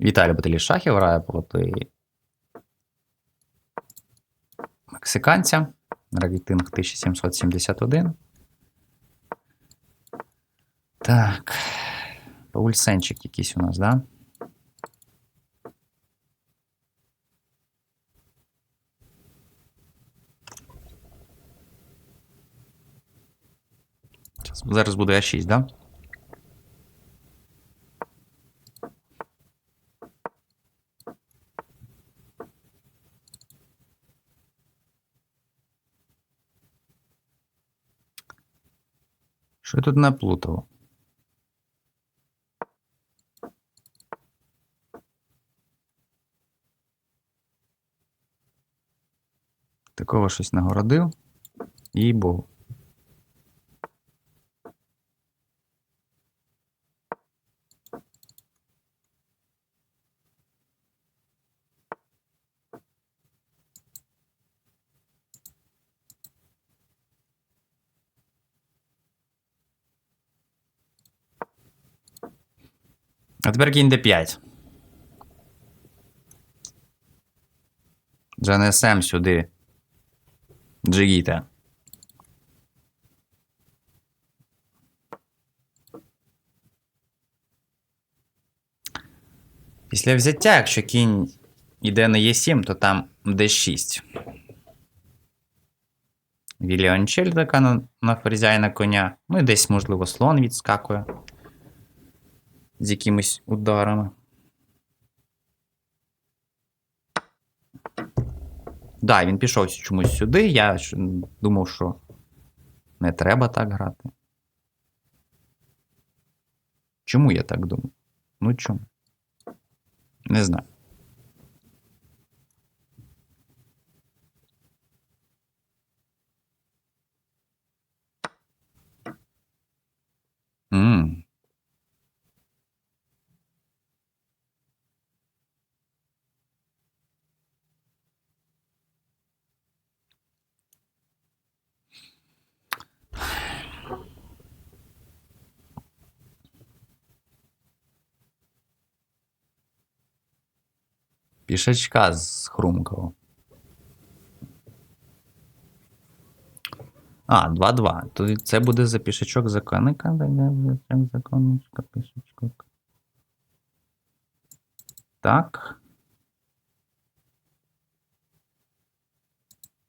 Віталій Баталій Шахів грає проти мексиканця. Рейтинг 1771. Так. Паульсенчик якийсь у нас, да? Зараз буде А6, да? Що я тут наплутав? Такого щось нагородив. І богу. А тепер кінь d5. Занесем сюди. Джигіта. Після взяття, якщо кінь йде на Е7, то там d6. Віліончель така на, на ферзя і на коня. Ну і десь, можливо, слон відскакує з якимись ударами. Да, він пішов чомусь сюди. Я думав, що не треба так грати. Чому я так думаю? Ну чому? Не знаю. Пішачка схрумкав. А, 2-2. То це буде за пішачок законника. Пішачок законничка, пішачок. Так.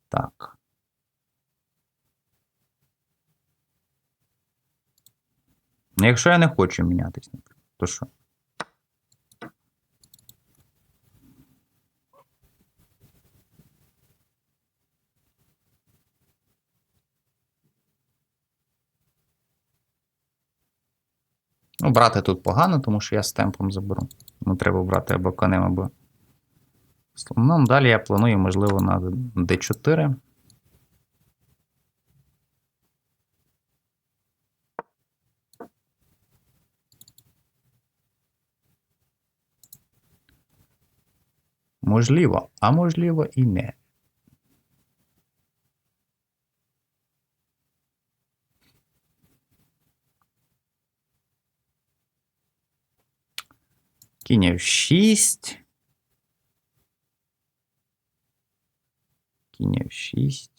Так. Якщо я не хочу наприклад, то що? Ну, брати тут погано, тому що я з темпом заберу. Ну, треба брати або конем, або слоном. Далі я планую, можливо, на d4. Можливо, а можливо і не. Кінь F6. Кінь F6.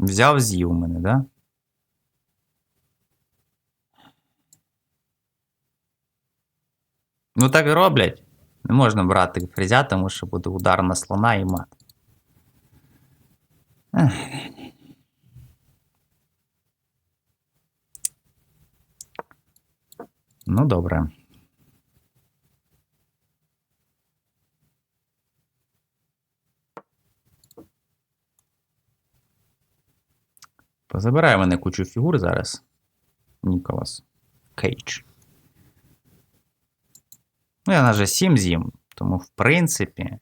Взяв з'їв мене, да? Ну так і роблять. Не можна брати фрезя, тому що буде удар на слона і мат. Ну, добре. Позабирає мене кучу фігур зараз. Ніколас Кейдж. Ну, я на G7 з'їм, тому, в принципі,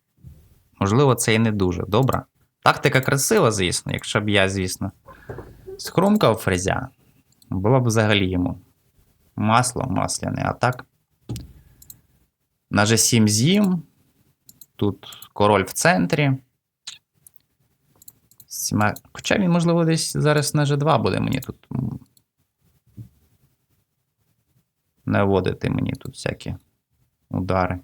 можливо, це і не дуже добре. Тактика красива, звісно, якщо б я, звісно, схрумкав фрезя. Було б взагалі йому масло масляне, а так. На G7 з'їм. Тут король в центрі. Цими- Хоча він, можливо, десь зараз на G2 буде мені тут. Наводити мені тут всякі удари.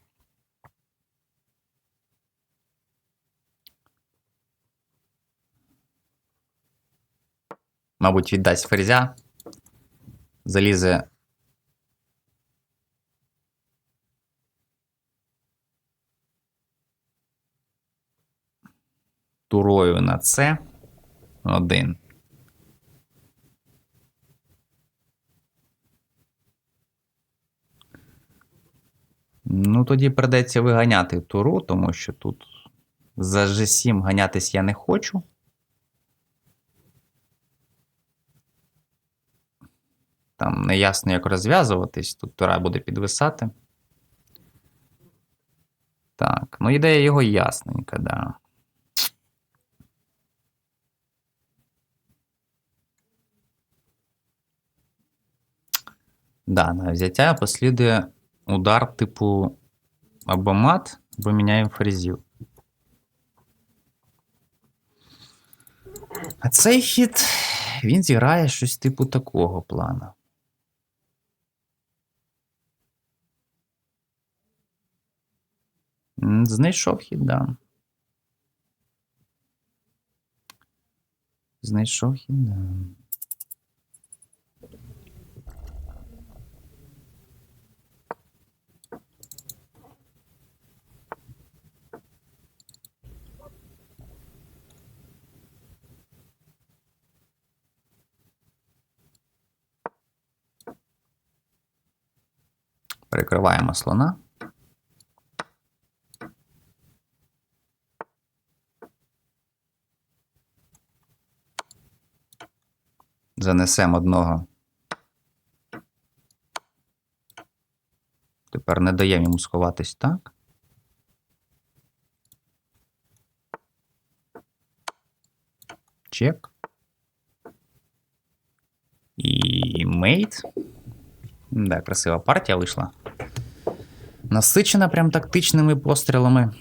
Мабуть, віддасть ферзя, залізе. Турою на С. Один. Ну, тоді придеться виганяти туру, тому що тут за G7 ганятись я не хочу. Там неясно, як розв'язуватись, тут тура буде підвисати. Так, ну ідея його ясненька, да. Да, на взяття послідує удар типу або мат, або міняємо фрезів. А цей хід він зіграє щось типу такого плану. М, Знайшов хід, да. Знайшов хід, да. Перекриваємо слона. Занесемо одного. Тепер не даємо йому сховатись так. Чек. І мейт. Да, красива партія вийшла. Насичена прям тактичними пострілами.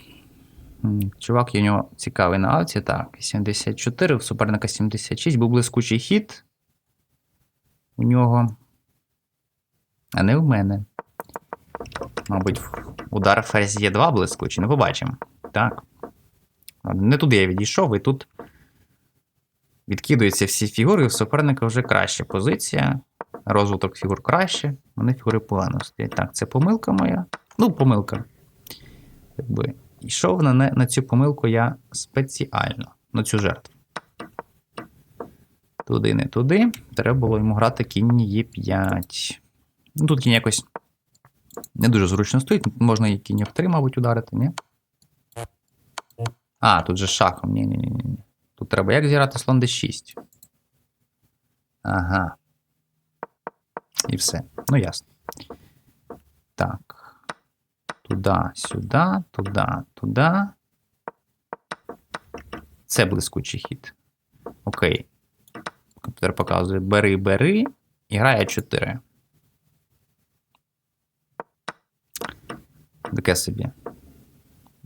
Чувак, у нього цікавий на авті. Так, 74, у суперника 76. Був блискучий хід. У нього. А не в мене. Мабуть, удар ферзь є 2 блискучий. Не побачимо. Так. Не туди я відійшов, і тут відкидуються всі фігури, і у суперника вже краща позиція. Розвиток фігур краще. Мене фігури погано стоять. Так, це помилка моя. Ну, помилка. Якби. Йшов на, на цю помилку я спеціально, на цю жертву. Туди, не туди. Треба було йому грати кінь Е5. Ну, тут кінь якось не дуже зручно стоїть. Можна і кінь F3, мабуть, ударити, ні? А, тут же шахом. Ні, ні, ні. Тут треба як зіграти слон D6. Ага. І все. Ну, ясно. Так. Туди, сюди, туди, туди. Це блискучий хід. Окей. Комп'ютер показує бери, бери. І грає 4. Таке собі.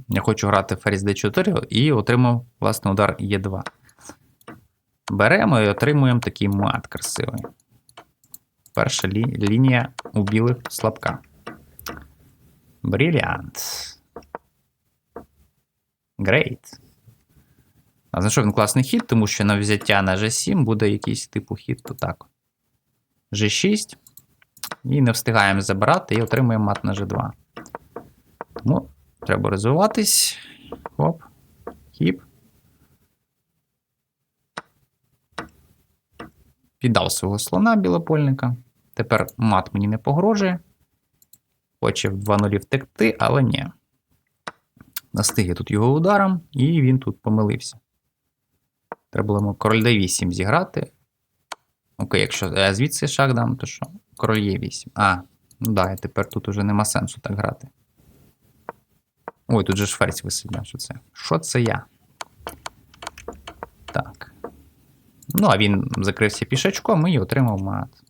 Я хочу грати ферзь d4 і отримав, власне, удар Е2. Беремо і отримуємо такий мат красивий. Перша лі... лінія у білих слабка. Бріліант. Грейт. А знайшов він класний хід, тому що на взяття на G7 буде якийсь типу хід, то так. G6. І не встигаємо забирати і отримуємо мат на G2. Тому треба розвиватись. Хоп. Хіп. Піддав свого слона білопольника. Тепер мат мені не погрожує. Хоче в 2 нулі втекти, але ні. Настиг я тут його ударом, і він тут помилився. Треба було король d8 зіграти. Окей, якщо я звідси шах дам, то що? Король Е8. А, ну да, і тепер тут уже нема сенсу так грати. Ой, тут же ж ферзь висить, що це? Що це я? Так. Ну, а він закрився пішачком і отримав мат.